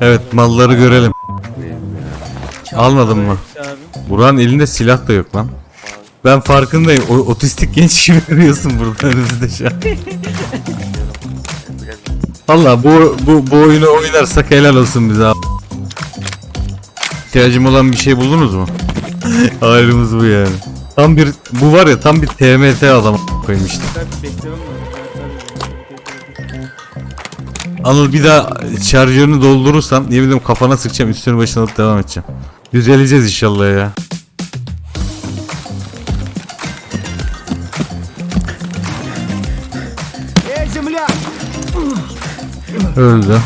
Evet malları görelim. Almadın mı? Abi. Buranın elinde silah da yok lan. Ben farkındayım. O, otistik genç gibi görüyorsun burada önümüzde şu an. Valla bu, bu, bu oyunu oynarsak helal olsun bize abi. İhtiyacım olan bir şey buldunuz mu? Halimiz bu yani. Tam bir bu var ya tam bir TMT adam koymuştu. Ben Anıl bir daha şarjörünü doldurursan yemin ediyorum kafana sıkacağım üstünü başına alıp devam edeceğim. Düzeleceğiz inşallah ya. Öldü.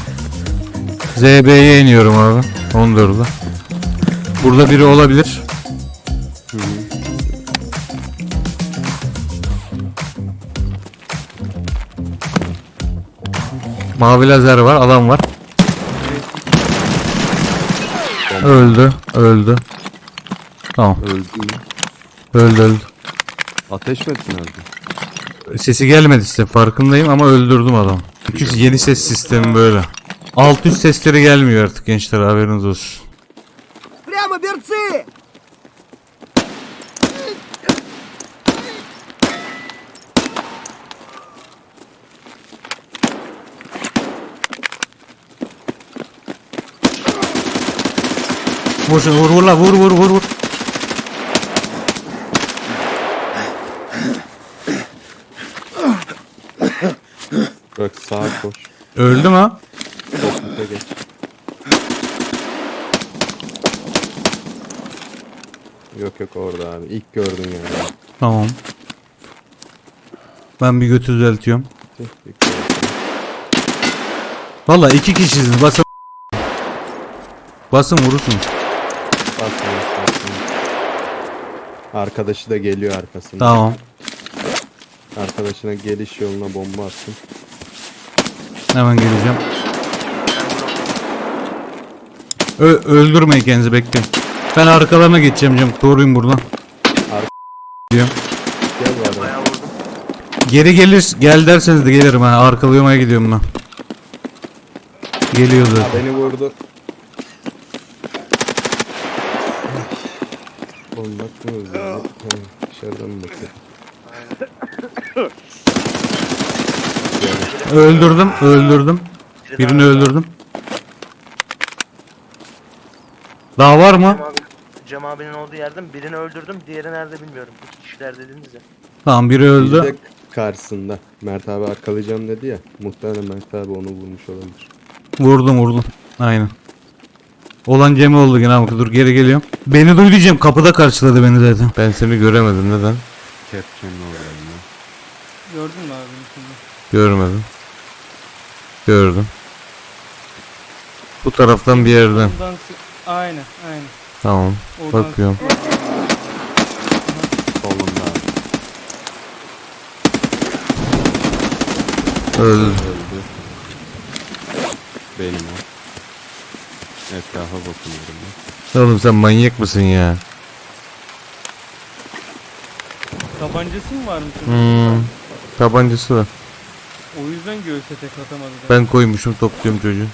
ZB'ye iniyorum abi. 14'da. Burada biri olabilir. Mavi lazer var, adam var. Öldü, öldü. Tamam, Öldü mü? öldü öldü. Ateş mi ettin öldü? Sesi gelmedi size farkındayım ama öldürdüm adam. Çünkü yeni ses sistemi böyle. Alt üst sesleri gelmiyor artık gençler haberiniz olsun. Прямо, берцы! Vur şunu, vur vur la vur vur vur vur. Bak sağa koş. Öldü mü? Kokmuta geç. Yok yok orada abi. İlk gördün yani. Tamam. Ben bir götü düzeltiyorum. Tüh, ilk gördün. Valla iki kişisiniz basın. Basın Basma basma. Arkadaşı da geliyor arkasına. Tamam. Arkadaşına geliş yoluna bomba attım. Hemen geleceğim. Ö öldürmeyin kendinizi bekleyin. Ben arkalarına geçeceğim canım. Koruyun buradan. Ar- Diyorum. Gel arada. Geri gelir, gel derseniz de gelirim ha. Arkalayamaya gidiyorum ben. Geliyor Ha, beni vurdu. Bomba atmıyoruz ya. Ha, Dışarıdan mı bakıyor? Öldürdüm, öldürdüm. Birini öldürdüm. Daha var mı? Cem, abi, Cem abinin olduğu yerden birini öldürdüm. Diğeri nerede bilmiyorum. İki kişiler dediniz ya. Tamam biri Bir öldü. de karşısında. Mert abi arkalayacağım dedi ya. Muhtemelen Mert abi onu vurmuş olabilir. Vurdum vurdum. Aynen. Olan Cem oldu gene ama dur geri geliyorum. Beni duy diyeceğim kapıda karşıladı beni zaten. Ben seni göremedim neden? Kepçenin oradayım Gördün mü abi şimdi? Görmedim. Gördüm. Bu taraftan bir yerden. Sı- Aynen aynen. Tamam. Oradan Bakıyorum. Solunda. Öldü. Öldü. Benim o. Etrafa bakıyorum ben. Oğlum sen manyak mısın ya? Tabancası mı varmış? Hmm. Tabancası var. O yüzden göğse tek atamadı. da. Ben koymuşum topluyorum çocuğu.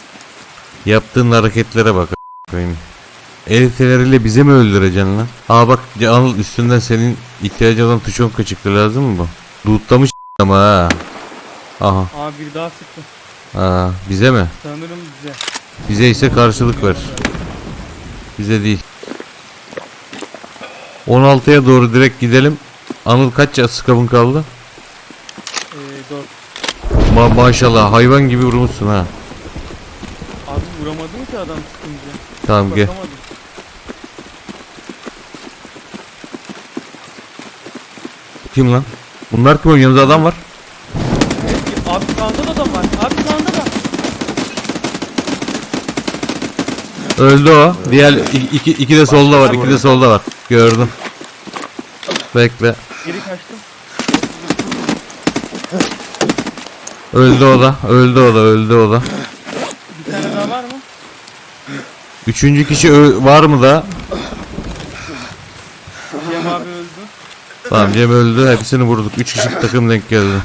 Yaptığın hareketlere bak a- koyayım. El feneriyle bizi mi öldüreceksin lan? Aa bak Anıl üstünden senin ihtiyacın olan tuşonka çıktı lazım mı bu? Lootlamış ama ha. Aha. Aa bir daha sıktı. Aa, bize mi? Sanırım bize. Bize ise karşılık ver. Bize değil. 16'ya doğru direkt gidelim. Anıl kaç skabın kaldı? Ee, dört. Ma maşallah hayvan gibi vurmuşsun ha. Abi vuramadım ki adam sıkınca. Tamam gel. Kim lan? Bunlar kim? Yanımızda adam var. Abi sağında da adam var. Abi sağında da. Öldü o. Diğer iki, iki, iki de solda var. iki de solda var. Gördüm. Bekle. Geri kaçtım. Öldü o da. Öldü o da. Öldü o da. Bir tane daha var mı? Üçüncü kişi var mı da? Cem abi öldü. Tamam Cem öldü. Hepsini vurduk. Üç kişi takım denk geldi.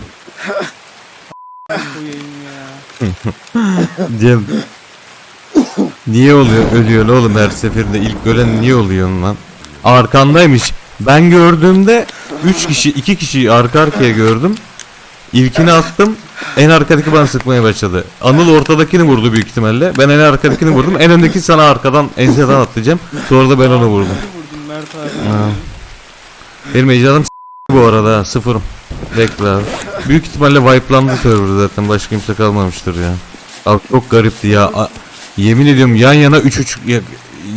Cem. Niye oluyor? Ölüyor oğlum her seferinde. ilk ölen niye oluyor lan? Arkandaymış. Ben gördüğümde 3 kişi, 2 kişiyi arka arkaya gördüm. İlkini attım. En arkadaki bana sıkmaya başladı. Anıl ortadakini vurdu büyük ihtimalle. Ben en arkadakini vurdum. En öndeki sana arkadan enseden atlayacağım. Sonra da ben onu vurdum. Vurdum. Benim ecdadım bu arada sıfırım. Bekle abi. Büyük ihtimalle wipelandı server zaten başka kimse kalmamıştır ya. Abi çok garipti ya. A- Yemin ediyorum yan yana 3 3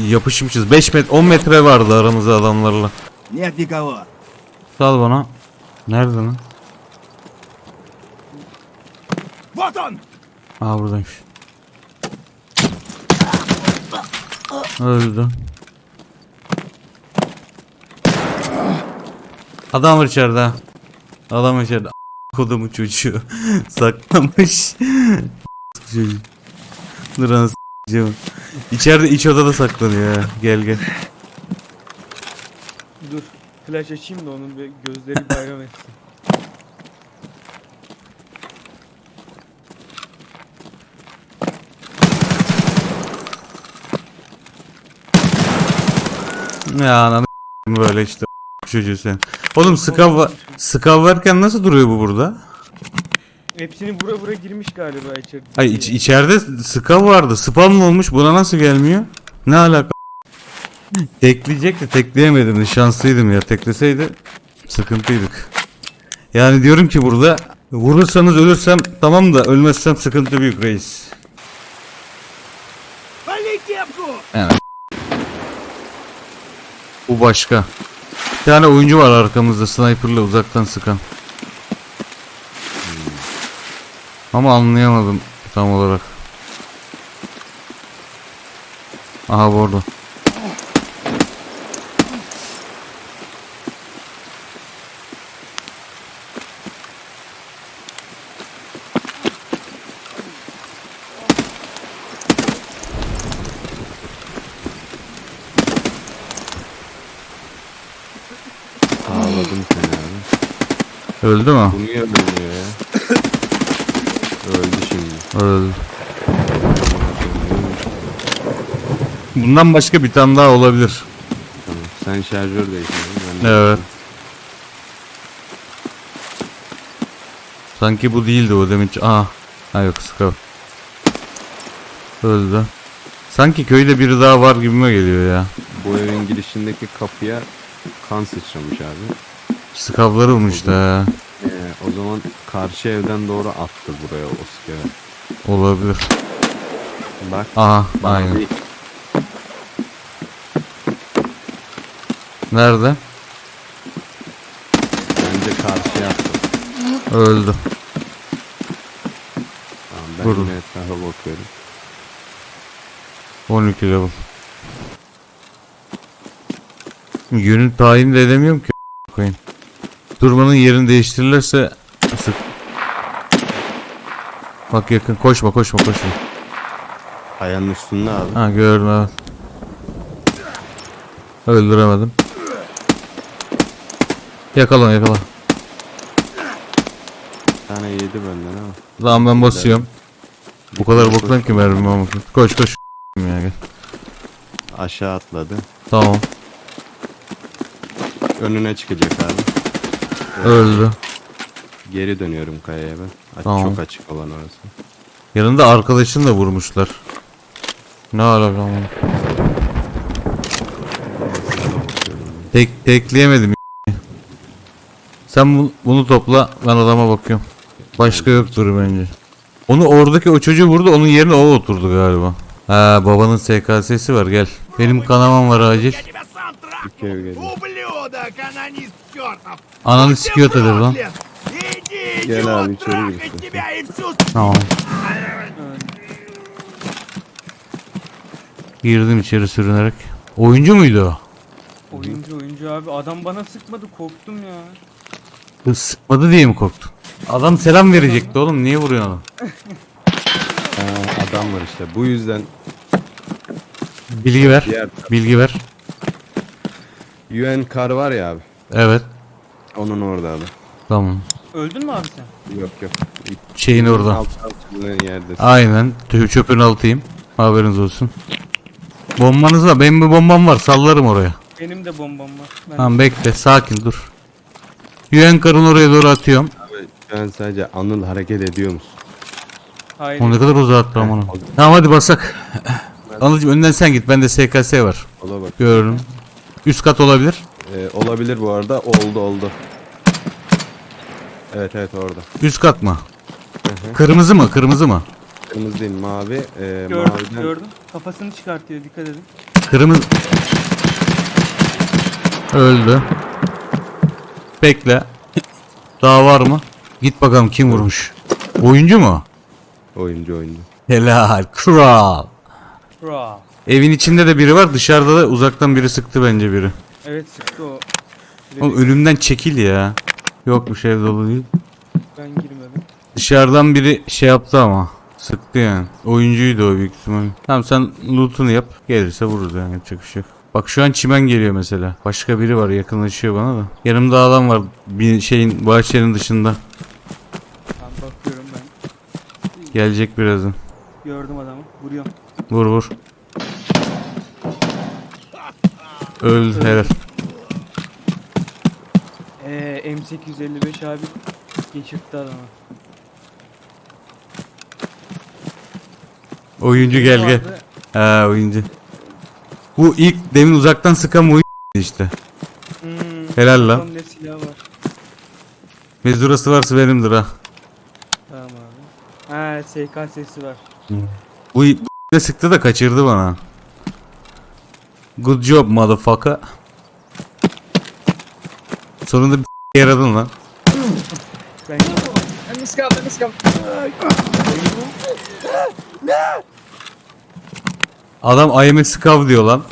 yapışmışız. 5 metre 10 metre vardı aramızda adamlarla. Sal bana. Nerede lan? Vatan. Aa buradaymış. Öldü. Adam var içeride. Adam içeride. Kodumu çocuğu saklamış. Dur anasını s**eceğim. İçeride iç odada saklanıyor ya. Gel gel. Dur. Flash açayım da onun bir gözleri bayram etsin. Ya ananı böyle işte. Çocuğu sen. Oğlum skav, va- skav varken nasıl duruyor bu burada? Hepsini vura vura girmiş galiba içeri. Ay iç, içeride skav vardı. Spam olmuş? Buna nasıl gelmiyor? Ne alaka? Tekleyecekti tekleyemedim. Şanslıydım ya. Tekleseydi sıkıntıydık. Yani diyorum ki burada vurursanız ölürsem tamam da ölmezsem sıkıntı büyük reis. Evet. Bu başka. Bir tane oyuncu var arkamızda sniperla uzaktan sıkan. Ama anlayamadım tam olarak. Aha bu orada. Öldü mü? Bu niye? Öldü şimdi. Öldü. Bundan başka bir tane daha olabilir. Tamam. Sen şarjör değiştirdin. Evet. Sanki bu değildi o demin. Aa. Ha yok Skav. Öldü. Sanki köyde biri daha var gibime geliyor ya. Bu evin girişindeki kapıya kan sıçramış abi. Skavları olmuş da zaman karşı evden doğru attı buraya o skeve. Olabilir. Bak. Aha aynen. bir- Nerede? Bence karşıya attı. Öldü. Tamam ben Vurun. yine etrafa bakıyorum. 12 level. Yönün tayin de edemiyorum ki koyayım. Durmanın yerini değiştirirlerse sık. Bak yakın koşma koşma koşma. Kayanın üstünde abi. Ha gördüm evet. Öldüremedim. Yakala yakala. Bir tane yedi benden ama. Tamam ben basıyorum. Bu kadar boktan ki mermim ama. Koş koş. Ya, gel. Aşağı atladı. Tamam. Önüne çıkacak abi. Öldü. Geri dönüyorum kayaya ben. Aç, Tamam. Çok açık olan orası. Yanında arkadaşını da vurmuşlar. Ne alaka ama. Tek tekleyemedim. Sen bu- bunu topla ben adama bakıyorum. Başka yoktur bence. Onu oradaki o çocuğu vurdu onun yerine o oturdu galiba. Ha babanın SKS'si var gel. Benim kanamam var acil. Я тебя сам трахну! İki ev geliyor. Ублюдок, анонист чертов! Ananı Будь sikiyor ты tabii lan. проклят! Gel abi içeri gir. Tamam. Girdim içeri sürünerek. Oyuncu muydu o? Oyuncu oyuncu abi adam bana sıkmadı korktum ya. Kız Sıkmadı diye mi korktun? Adam selam verecekti oğlum niye vuruyorsun onu? Ha, adam var işte. Bu yüzden Bilgi ver. Bilgi ver. UN kar var ya abi. Evet. Onun orada abi. Tamam. Öldün mü abi sen? Yok yok. Şeyin orada. Alt altının yerde. Aynen. Tö- Çöpün altıyım. Haberiniz olsun. Bombanız var. Benim bir bombam var. Sallarım oraya. Benim de bombam var. Ben Tamam bekle. Sakin dur. Yuen karın oraya doğru atıyorum. Abi şu an sadece Anıl hareket ediyor musun? Hayır. O ne kadar uzattı ama onu. Tamam hadi basak. Anılcım önden sen git. Bende SKS var. Ola bak. Görürüm. Üst kat olabilir. Ee, olabilir bu arada. Oldu oldu. Evet evet orada. Üst kat mı? hı. Kırmızı mı? Kırmızı mı? Kırmızı değil mavi. Ee, Gördüm, maviden gördüm. Kafasını çıkartıyor dikkat edin. Kırmızı. Öldü. Bekle. Daha var mı? Git bakalım kim vurmuş. Oyuncu mu? oyuncu oyuncu. Helal. Kral. Bra. Evin içinde de biri var. Dışarıda da uzaktan biri sıktı bence biri. Evet sıktı o. Oğlum ölümden çekil ya. Yokmuş şey ev dolu değil. Ben girmedim. Dışarıdan biri şey yaptı ama. Sıktı yani. Oyuncuydu o büyük ihtimalle. Tamam sen loot'unu yap. Gelirse vururuz yani yapacak bir şey yok. Bak şu an çimen geliyor mesela. Başka biri var yakınlaşıyor bana da. Yanımda adam var bir şeyin bahçenin dışında. Ben bakıyorum ben. Gelecek birazdan. Gördüm adamı. Vuruyorum. Vur vur. Öl herhalde. 1855 abi geçirtti adamı. Oyuncu gel gel. Ha oyuncu. Bu ilk demin uzaktan sıkan oyuncu işte. Hmm, Helal lan. Ne var. Mezurası varsa benimdir ha. Tamam abi. Ha SK sesi var. Hmm. Bu, bu sıktı da kaçırdı bana. Good job motherfucker. Sonunda yaradın lan. Ben Adam I'm a scav diyor lan.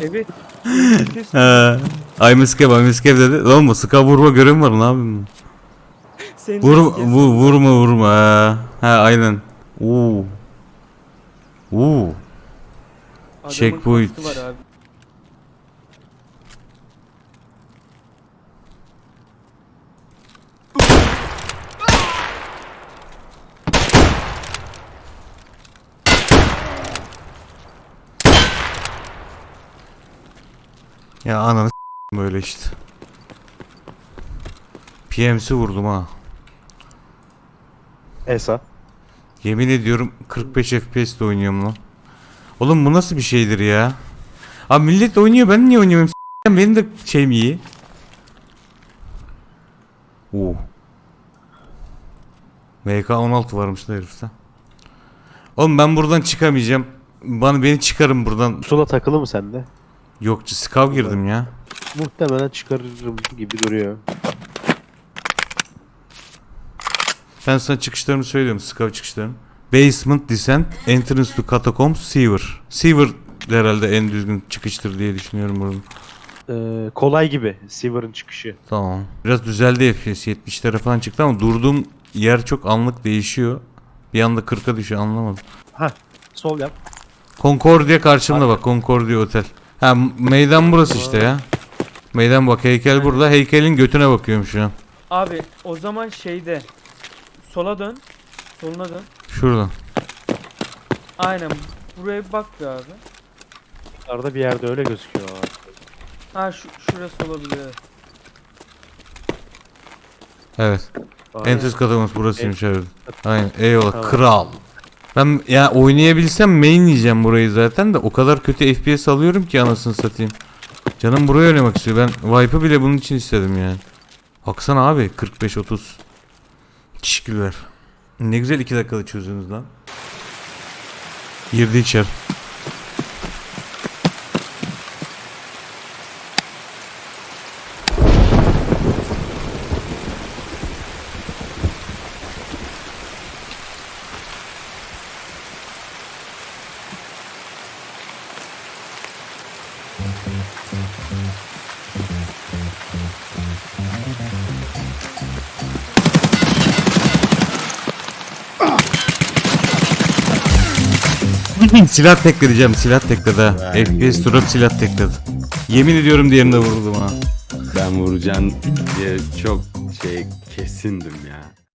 evet. He. I'm a scav, I'm a scav dedi. Lan mı scav vurma görevim var ne yapayım? Senin Vur, vu, vurma vurma. He. He aynen. Oo. Oo. Adamın checkpoint. kaskı var abi. Ya ananı böyle işte. PMC vurdum ha. Esa. Yemin ediyorum 45 FPS ile oynuyorum lan. Oğlum bu nasıl bir şeydir ya? Abi millet oynuyor ben niye oynamıyorum? Benim de şeyim iyi. Oo. MK16 varmış da herifte. Oğlum ben buradan çıkamayacağım. Bana beni çıkarın buradan. Pusula takılı mı sende? Yok skav girdim ya. Muhtemelen çıkarırım gibi duruyor. Ben sana çıkışlarımı söylüyorum. Skav çıkışlarım. Basement Descent, Entrance to Catacombs, Sewer. Sewer herhalde en düzgün çıkıştır diye düşünüyorum burada. Ee, kolay gibi. Seaver'ın çıkışı. Tamam. Biraz düzeldi FPS 70'lere falan çıktı ama durduğum yer çok anlık değişiyor. Bir anda 40'a düşüyor anlamadım. Ha, sol yap. Concordia karşımda bak Concordia Otel. Ha meydan burası işte ya. Meydan bak heykel burada. Heykelin götüne bakıyorum şu an. Abi o zaman şeyde sola dön. Soluna dön. Şuradan. Aynen. Buraya bir bak be abi. Arada bir yerde öyle gözüküyor. Ha şu şurası olabilir. evet. Evet. Aynen. Entrance Catacombs burasıymış evet. Aynen. Eyvallah. Tamam. Kral. Ben ya oynayabilsem main yiyeceğim burayı zaten de o kadar kötü FPS alıyorum ki anasını satayım. Canım buraya oynamak istiyor. Ben wipe'ı bile bunun için istedim yani. Baksana abi 45-30. Teşekkürler. Ne güzel 2 dakikada çözdünüz lan. Girdi içeri. Silah tekledeceğim silah tekledi ha. FPS durup silah tekledi. Yemin ediyorum diğerinde vurdum ha. Ben vuracağım diye çok şey kesindim ya.